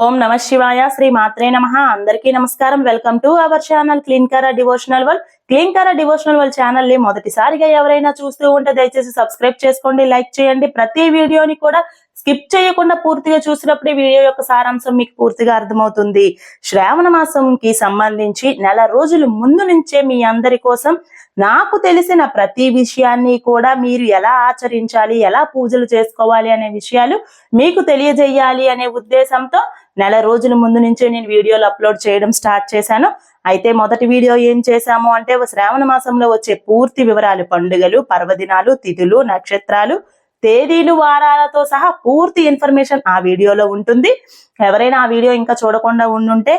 ఓం నమ శివాయ శ్రీ మాత్రే నమ. అందరికీ నమస్కారం. Welcome to our channel clean కరా డివోషనల్ వల్ క్లీన్ డివోషనల్ వాళ్ళ ఛానల్ని మొదటిసారిగా ఎవరైనా చూస్తూ ఉంటే దయచేసి సబ్స్క్రైబ్ చేసుకోండి లైక్ చేయండి. ప్రతి వీడియోని కూడా స్కిప్ చేయకుండా పూర్తిగా చూసినప్పుడు వీడియో యొక్క సారాంశం మీకు పూర్తిగా అర్థమవుతుంది. శ్రావణ మాసంకి సంబంధించి నెల రోజులు ముందు నుంచే మీ అందరి కోసం నాకు తెలిసిన ప్రతి విషయాన్ని కూడా మీరు ఎలా ఆచరించాలి ఎలా పూజలు చేసుకోవాలి అనే విషయాలు మీకు తెలియజేయాలి అనే ఉద్దేశంతో నెల రోజుల ముందు నుంచే నేను వీడియోలు అప్లోడ్ చేయడం స్టార్ట్ చేశాను. అయితే మొదటి వీడియో ఏం చేశాము అంటే శ్రావణ మాసంలో వచ్చే పూర్తి వివరాలు పండుగలు పర్వదినాలు తిథులు నక్షత్రాలు తేదీలు వారాలతో సహా పూర్తి ఇన్ఫర్మేషన్ ఆ వీడియోలో ఉంటుంది. ఎవరైనా ఆ వీడియో ఇంకా చూడకుండా ఉండుంటే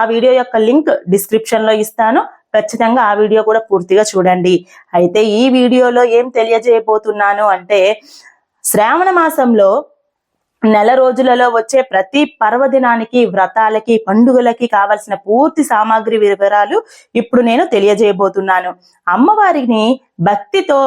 ఆ వీడియో యొక్క లింక్ డిస్క్రిప్షన్లో ఇస్తాను. ఖచ్చితంగా ఆ వీడియో కూడా పూర్తిగా చూడండి. అయితే ఈ వీడియోలో ఏం తెలియజేయబోతున్నాను అంటే శ్రావణ మాసంలో నెల రోజులలో వచ్చే ప్రతి పర్వదినానికి వ్రతాలకి పండుగలకి కావలసిన పూర్తి సామాగ్రి వివరాలు ఇప్పుడు నేను తెలియజేయబోతున్నాను. అమ్మవారిని భక్తితో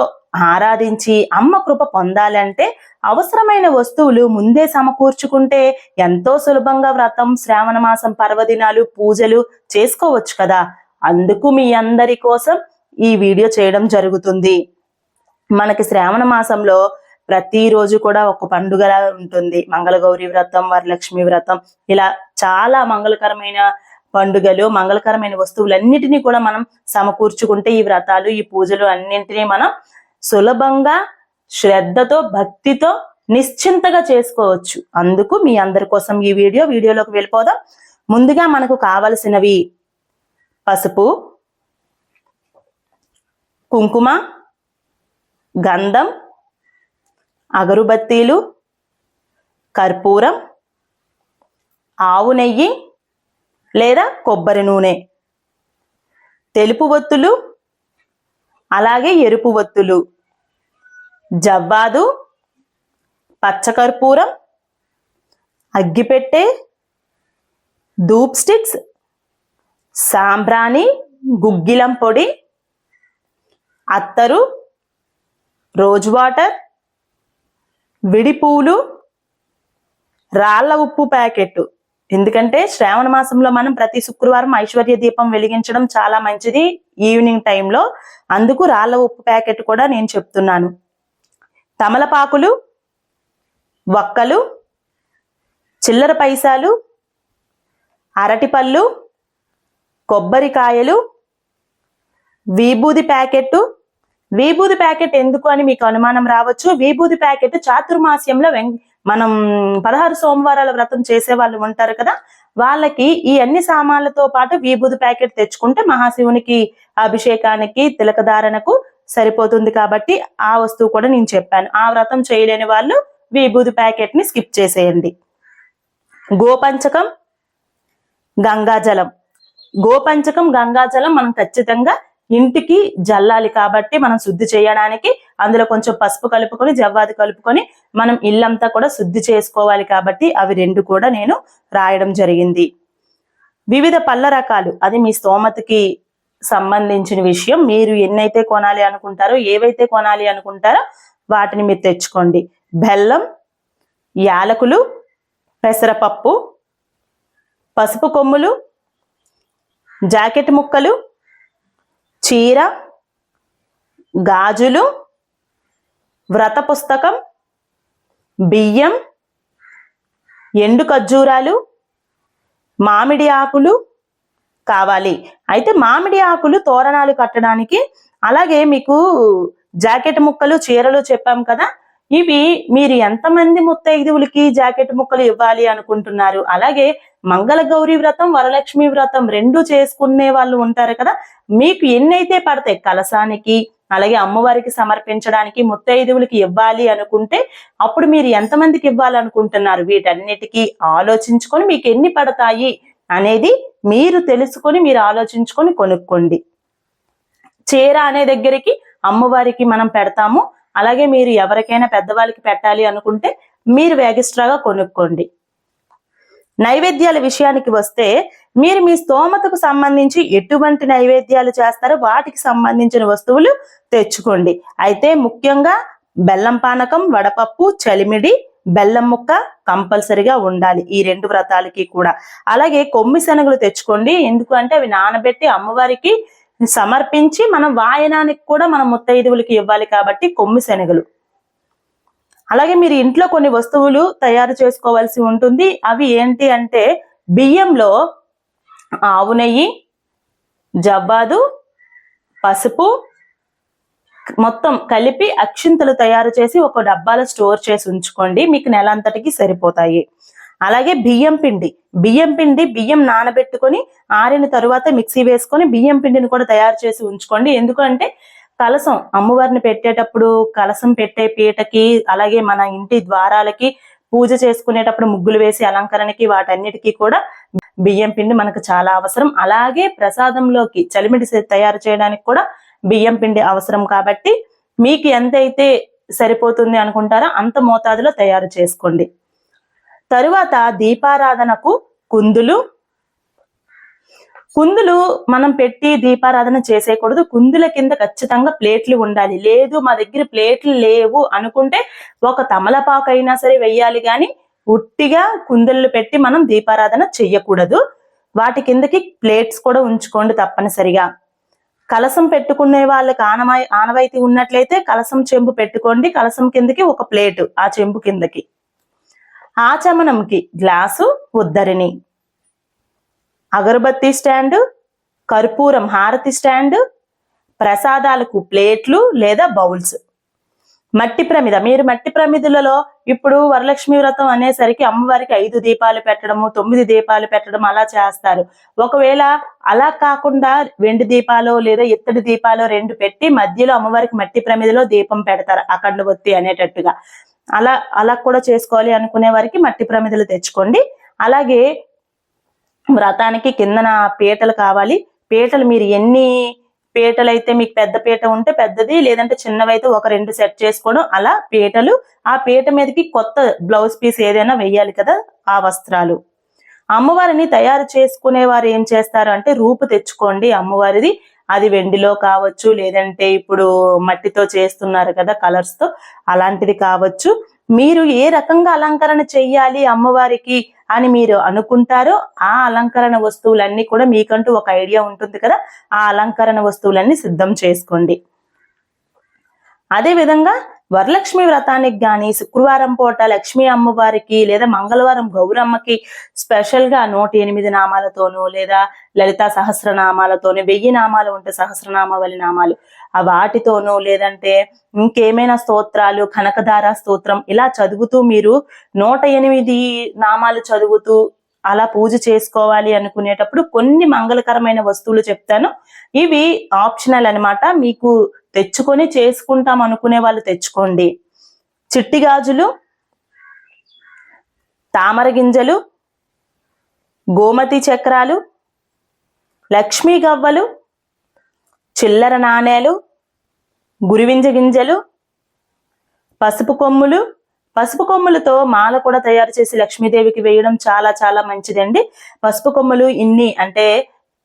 ఆరాధించి అమ్మ కృప పొందాలంటే అవసరమైన వస్తువులు ముందే సమకూర్చుకుంటే ఎంతో సులభంగా వ్రతం శ్రావణ మాసం పర్వదినాలు పూజలు చేసుకోవచ్చు కదా. అందుకు మీ అందరి కోసం ఈ వీడియో చేయడం జరుగుతుంది. మనకి శ్రావణ మాసంలో ప్రతిరోజు కూడా ఒక పండుగలా ఉంటుంది. మంగళగౌరి వ్రతం వరలక్ష్మి వ్రతం. ఇలా చాలా మంగళకరమైన పండుగలు మంగళకరమైన వస్తువులన్నిటినీ కూడా మనం సమకూర్చుకుంటే ఈ వ్రతాలు ఈ పూజలు అన్నింటినీ మనం సులభంగా శ్రద్ధతో భక్తితో నిశ్చింతగా చేసుకోవచ్చు. అందుకు మీ అందరి కోసం ఈ వీడియో వీడియోలోకి వెళ్ళిపోదాం. ముందుగా మనకు కావలసినవి పసుపు కుంకుమ గంధం అగరుబత్తీలు కర్పూరం ఆవు నెయ్యి లేదా కొబ్బరి నూనె. తెలుపు ఒత్తులు అలాగే ఎరుపు ఒత్తులు జవ్వాదు పచ్చకర్పూరం అగ్గిపెట్టె ధూప్ స్టిక్స్ సాంబ్రాణి గుగ్గిలం పొడి అత్తరు రోజ్ వాటర్ విడిపూలు రాళ్ళ ఉప్పు ప్యాకెట్ ఎందుకంటే శ్రావణ మాసంలో మనం ప్రతి శుక్రవారం ఐశ్వర్య దీపం వెలిగించడం చాలా మంచిది ఈవినింగ్ టైంలో అందుకు రాళ్ళ ఉప్పు ప్యాకెట్ కూడా నేను చెప్తున్నాను. తమలపాకులు వక్కలు చిల్లర పైసాలు అరటిపళ్ళు కొబ్బరికాయలు విభూది ప్యాకెట్టు విభూది ప్యాకెట్ ఎందుకు అని మీకు అనుమానం రావచ్చు. విభూది ప్యాకెట్ చాతుర్మాస్యంలో వెం మనం పదహారు సోమవారాల వ్రతం చేసే వాళ్ళు ఉంటారు కదా వాళ్ళకి ఈ అన్ని సామాన్లతో పాటు విభూది ప్యాకెట్ తెచ్చుకుంటే మహాశివునికి అభిషేకానికి తిలకధారణకు సరిపోతుంది కాబట్టి ఆ వస్తువు కూడా నేను చెప్పాను. ఆ వ్రతం చేయలేని వాళ్ళు విభూది ప్యాకెట్ని స్కిప్ చేసేయండి. గోపంచకం గంగాజలం. గోపంచకం గంగాజలం మనం ఖచ్చితంగా ఇంటికి జల్లాలి కాబట్టి మనం శుద్ధి చేయడానికి అందులో కొంచెం పసుపు కలుపుకొని జవ్వాది కలుపుకొని మనం ఇల్లంతా కూడా శుద్ధి చేసుకోవాలి కాబట్టి అవి రెండు కూడా నేను రాయడం జరిగింది. వివిధ పళ్ళ రకాలు అది మీ స్తోమతకి సంబంధించిన విషయం. మీరు ఎన్నైతే కొనాలి అనుకుంటారో ఏవైతే కొనాలి అనుకుంటారో వాటిని మీరు తెచ్చుకోండి. బెల్లం యాలకులు పెసరపప్పు పసుపు కొమ్ములు జాకెట్ ముక్కలు చీర గాజులు వ్రత పుస్తకం బియ్యం ఎండు ఖర్జూరాలు మామిడి ఆకులు కావాలి. అయితే మామిడి ఆకులు తోరణాలు కట్టడానికి అలాగే మీకు జాకెట్ ముక్కలు చీరలు చెప్పాం కదా ఇవి మీరు ఎంతమంది ముత్తైదువులకి జాకెట్ ముక్కలు ఇవ్వాలి అనుకుంటున్నారు? అలాగే మంగళ గౌరీ వ్రతం వరలక్ష్మి వ్రతం రెండు చేసుకునే వాళ్ళు ఉంటారు కదా? మీకు ఎన్నైతే పడతాయి కలసానికి అలాగే అమ్మవారికి సమర్పించడానికి ముత్తైదువులకి ఇవ్వాలి అనుకుంటే అప్పుడు మీరు ఎంతమందికి ఇవ్వాలనుకుంటున్నారు? వీటన్నిటికీ ఆలోచించుకొని మీకు ఎన్ని పడతాయి అనేది మీరు తెలుసుకొని మీరు ఆలోచించుకొని కొనుక్కోండి. చీర అనే దగ్గరికి అమ్మవారికి మనం పెడతాము. అలాగే మీరు ఎవరికైనా పెద్దవాళ్ళకి పెట్టాలి అనుకుంటే మీరు వేగిస్ట్రాగా కొనుక్కోండి. నైవేద్యాల విషయానికి వస్తే మీరు మీ స్తోమతకు సంబంధించి ఎటువంటి నైవేద్యాలు చేస్తారో వాటికి సంబంధించిన వస్తువులు తెచ్చుకోండి. అయితే ముఖ్యంగా బెల్లం పానకం వడపప్పు చలిమిడి బెల్లం ముక్క కంపల్సరిగా ఉండాలి ఈ రెండు వ్రతాలకి కూడా. అలాగే కొమ్మి శనగలు తెచ్చుకోండి. ఎందుకు అంటే అవి నానబెట్టి అమ్మవారికి సమర్పించి మనం వాయనానికి కూడా మనం ముత్తైదువులకి ఇవ్వాలి కాబట్టి కొమ్మి శనగలు. అలాగే మీరు ఇంట్లో కొన్ని వస్తువులు తయారు చేసుకోవాల్సి ఉంటుంది. అవి ఏంటి అంటే బియ్యంలో ఆవు నెయ్యి జవ్వాదు పసుపు మొత్తం కలిపి అక్షింతలు తయారు చేసి ఒక డబ్బాలో స్టోర్ చేసి ఉంచుకోండి. మీకు నెల అంతటికి సరిపోతాయి. అలాగే బియ్యం పిండి. బియ్యం పిండి బియ్యం నానబెట్టుకొని ఆరిన తరువాత మిక్సీ వేసుకొని బియ్యం పిండిని కూడా తయారు చేసి ఉంచుకోండి. ఎందుకంటే కలసం అమ్మవారిని పెట్టేటప్పుడు కలసం పెట్టే పీటకి అలాగే మన ఇంటి ద్వారాలకి పూజ చేసుకునేటప్పుడు ముగ్గులు వేసి అలంకరణకి వాటన్నిటికీ కూడా బియ్యం పిండి మనకు చాలా అవసరం. అలాగే ప్రసాదంలోకి చలిమిడి తయారు చేయడానికి కూడా బియ్యం పిండి అవసరం కాబట్టి మీకు ఎంతైతే సరిపోతుంది అనుకుంటారో అంత మోతాదులో తయారు చేసుకోండి. తరువాత దీపారాధనకు కుందులు. కుందులు మనం పెట్టి దీపారాధన చేసేయకూడదు. కుందుల కింద ఖచ్చితంగా ప్లేట్లు ఉండాలి. లేదు మా దగ్గర ప్లేట్లు లేవు అనుకుంటే ఒక తమలపాకు అయినా సరే వెయ్యాలి కానీ ఉట్టిగా కుందులు పెట్టి మనం దీపారాధన చెయ్యకూడదు. వాటి కిందకి ప్లేట్స్ కూడా ఉంచుకోండి తప్పనిసరిగా. కలసం పెట్టుకునే వాళ్ళకి ఆనవాయి ఆనవాయితీ ఉన్నట్లయితే కలసం చెంబు పెట్టుకోండి. కలసం కిందకి ఒక ప్లేటు ఆ చెంబు కిందకి. ఆచమనంకి గ్లాసు ఉద్దరిని. అగరబత్తి స్టాండ్ కర్పూరం హారతి స్టాండ్ ప్రసాదాలకు ప్లేట్లు లేదా బౌల్స్. మట్టి ప్రమిద మీరు మట్టి ప్రమిదలలో ఇప్పుడు వరలక్ష్మి వ్రతం అనేసరికి అమ్మవారికి ఐదు దీపాలు పెట్టడము తొమ్మిది దీపాలు పెట్టడం అలా చేస్తారు. ఒకవేళ అలా కాకుండా వెండి దీపాలు లేదా ఇత్తడి దీపాలు రెండు పెట్టి మధ్యలో అమ్మవారికి మట్టి ప్రమిదలో దీపం పెడతారు అఖండ ఒత్తి అనేటట్టుగా. అలా అలా కూడా చేసుకోవాలి అనుకునే వారికి మట్టి ప్రమిదలు తెచ్చుకోండి. అలాగే వ్రతానికి కిందన పీటలు కావాలి. పీటలు మీరు ఎన్ని పీటలు అయితే మీకు పెద్ద పీట ఉంటే పెద్దది లేదంటే చిన్నవైతే ఒక రెండు సెట్ చేసుకోవడం అలా పీటలు. ఆ పీట మీదకి కొత్త బ్లౌజ్ పీస్ ఏదైనా వెయ్యాలి కదా ఆ వస్త్రాలు. అమ్మవారిని తయారు చేసుకునే వారు ఏం చేస్తారు అంటే రూపు తెచ్చుకోండి అమ్మవారిది. అది వెండిలో కావచ్చు లేదంటే ఇప్పుడు మట్టితో చేస్తున్నారు కదా కలర్స్తో అలాంటిది కావచ్చు. మీరు ఏ రకంగా అలంకరణ చెయ్యాలి అమ్మవారికి అని మీరు అనుకుంటారో ఆ అలంకరణ వస్తువులన్నీ కూడా మీకంటూ ఒక ఐడియా ఉంటుంది కదా ఆ అలంకరణ వస్తువులన్నీ సిద్ధం చేసుకోండి. అదే విధంగా వరలక్ష్మి వ్రతానికి గాని శుక్రవారం పూట లక్ష్మీ అమ్మవారికి లేదా మంగళవారం గౌరమ్మకి స్పెషల్గా నూట ఎనిమిది నామాలతోనూ లేదా లలితా సహస్రనామాలతోనూ వెయ్యి నామాలు ఉంటే సహస్రనామావళి నామాలు ఆ వాటితోనూ లేదంటే ఇంకేమైనా స్తోత్రాలు కనకధార స్తోత్రం ఇలా చదువుతూ మీరు నూట ఎనిమిది నామాలు చదువుతూ అలా పూజ చేసుకోవాలి అనుకునేటప్పుడు కొన్ని మంగళకరమైన వస్తువులు చెప్తాను. ఇవి ఆప్షనల్ అన్నమాట. మీకు తెచ్చుకొని చేసుకుంటాం అనుకునే వాళ్ళు తెచ్చుకోండి. చిట్టి గాజులు తామర గింజలు గోమతి చక్రాలు లక్ష్మీ గవ్వలు చిల్లర నాణేలు గురివింజ గింజలు పసుపు కొమ్ములు పసుపు కొమ్ములతో మాల కూడా తయారు చేసి లక్ష్మీదేవికి వేయడం చాలా చాలా మంచిదండి. పసుపు కొమ్ములు ఇన్ని అంటే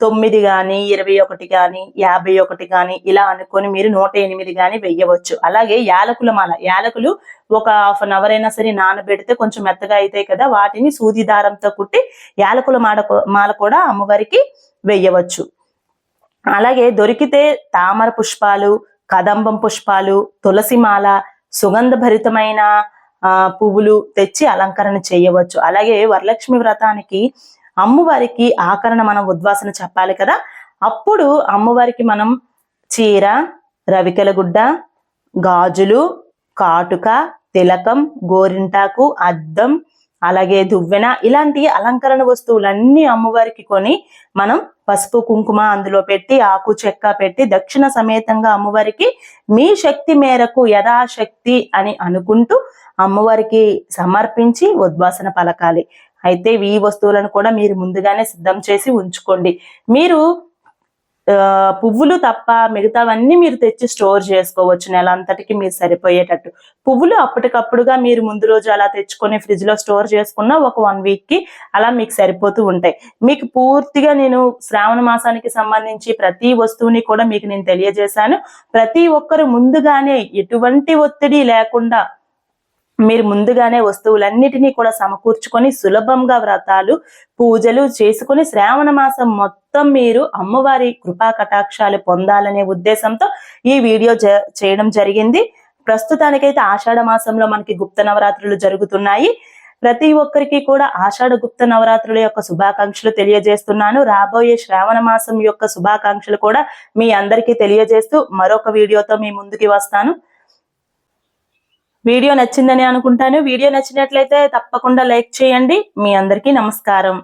తొమ్మిది కానీ ఇరవై ఒకటి కానీ యాభై ఒకటి కానీ ఇలా అనుకొని మీరు నూట ఎనిమిది కానీ వెయ్యవచ్చు అలాగే యాలకుల మాల యాలకులు ఒక హాఫ్ అన్ అవర్ అయినా సరే నానబెడితే కొంచెం మెత్తగా అవుతాయి కదా వాటిని సూది దారంతో కుట్టి యాలకుల మాల మాల కూడా అమ్మవారికి వెయ్యవచ్చు అలాగే దొరికితే తామర పుష్పాలు కదంబం పుష్పాలు తులసి మాల సుగంధభరితమైన ఆ పువ్వులు తెచ్చి అలంకరణ చేయవచ్చు. అలాగే వరలక్ష్మి వ్రతానికి అమ్మవారికి ఆకరణ మనం ఉద్వాసన చెప్పాలి కదా. అప్పుడు అమ్మవారికి మనం చీర రవికెలగుడ్డ గాజులు కాటుక తిలకం గోరింటాకు అద్దం అలాగే దువ్వెన ఇలాంటి అలంకరణ వస్తువులన్నీ అమ్మవారికి కొని మనం పసుపు కుంకుమ అందులో పెట్టి ఆకు చెక్క పెట్టి దక్షిణ సమేతంగా అమ్మవారికి మీ శక్తి మేరకు యథాశక్తి అని అనుకుంటూ అమ్మవారికి సమర్పించి ఉద్వాసన పలకాలి. అయితే ఈ వస్తువులను కూడా మీరు ముందుగానే సిద్ధం చేసి ఉంచుకోండి. మీరు పువ్వులు తప్ప మిగతావన్నీ మీరు తెచ్చి స్టోర్ చేసుకోవచ్చు. నెల అంతటికి మీరు సరిపోయేటట్టు. పువ్వులు అప్పటికప్పుడుగా మీరు ముందు రోజు అలా తెచ్చుకొని ఫ్రిడ్జ్లో స్టోర్ చేసుకున్న ఒక వన్ వీక్కి అలా మీకు సరిపోతూ ఉంటాయి. మీకు పూర్తిగా నేను శ్రావణ మాసానికి సంబంధించి ప్రతి వస్తువుని కూడా మీకు నేను తెలియజేశాను. ప్రతి ఒక్కరు ముందుగానే ఎటువంటి ఒత్తిడి లేకుండా మీరు ముందుగానే వస్తువులన్నిటినీ కూడా సమకూర్చుకొని సులభంగా వ్రతాలు పూజలు చేసుకుని శ్రావణ మాసం మొత్తం మీరు అమ్మవారి కృపా కటాక్షాలు పొందాలనే ఉద్దేశంతో ఈ వీడియో జ- చేయడం జరిగింది. ప్రస్తుతానికైతే ఆషాఢ మాసంలో మనకి గుప్త నవరాత్రులు జరుగుతున్నాయి. ప్రతి ఒక్కరికి కూడా ఆషాఢ గుప్త నవరాత్రుల యొక్క శుభాకాంక్షలు తెలియజేస్తున్నాను. రాబోయే శ్రావణ మాసం యొక్క శుభాకాంక్షలు కూడా మీ అందరికీ తెలియజేస్తూ మరొక వీడియోతో మీ ముందుకి వస్తాను. వీడియో నచ్చిందని అనుకుంటాను. వీడియో నచ్చినట్లయితే తప్పకుండా లైక్ చేయండి. మీ అందరికీ నమస్కారం.